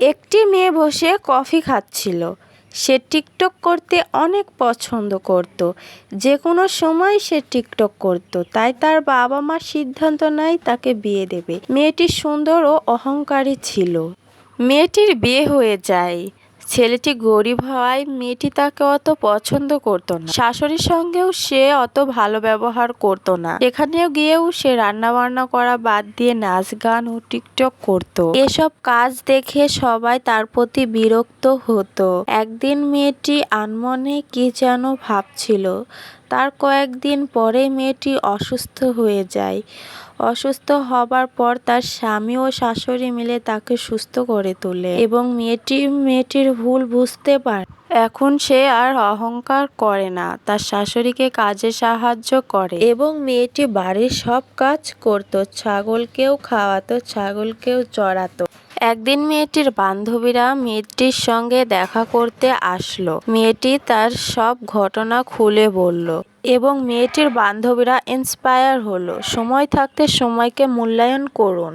একটি মেয়ে বসে কফি খাচ্ছিল। সে টিকটক করতে অনেক পছন্দ করত। যে কোনো সময় সে টিকটক করত, তাই তার বাবা মার সিদ্ধান্ত নেয় তাকে বিয়ে দেবে। মেয়েটি সুন্দর ও অহংকারী ছিল। মেয়েটির বিয়ে হয়ে যায়। ছেলেটি গরিব হওয়ায় মেয়েটি তাকে অত পছন্দ করত না। শাশুড়ির সঙ্গেও সে অত ভালো ব্যবহার করত না। সেখানেও গিয়েও সে রান্না বান্না করা বাদ দিয়ে নাচ গান ও টিকটক করত। এসব কাজ দেখে সবাই তার প্রতি বিরক্ত হতো। একদিন মেয়েটি আনমনে কি যেন ভাবছিল তার কয়েকদিন পরে মেয়েটি অসুস্থ হয়ে যায়। অসুস্থ হবার পর তার স্বামী ও শাশুড়ি মিলে তাকে সুস্থ করে তোলে এবং মেয়েটি, মেয়েটির ভুল বুঝতে পারে। এখন সে আর অহংকার করে না, তার শাশুড়িকে কাজে সাহায্য করে এবং মেয়েটি বাড়ির সব কাজ করত, ছাগলকেও খাওয়াতো, ছাগলকেও চড়াতো। একদিন মেয়েটির বান্ধবীরা মেয়েটির সঙ্গে দেখা করতে আসলো। মেয়েটি তার সব ঘটনা খুলে বলল এবং মেয়েটির বান্ধবীরা ইন্সপায়ার হলো। সময় থাকতে সময়কে মূল্যায়ন করুন।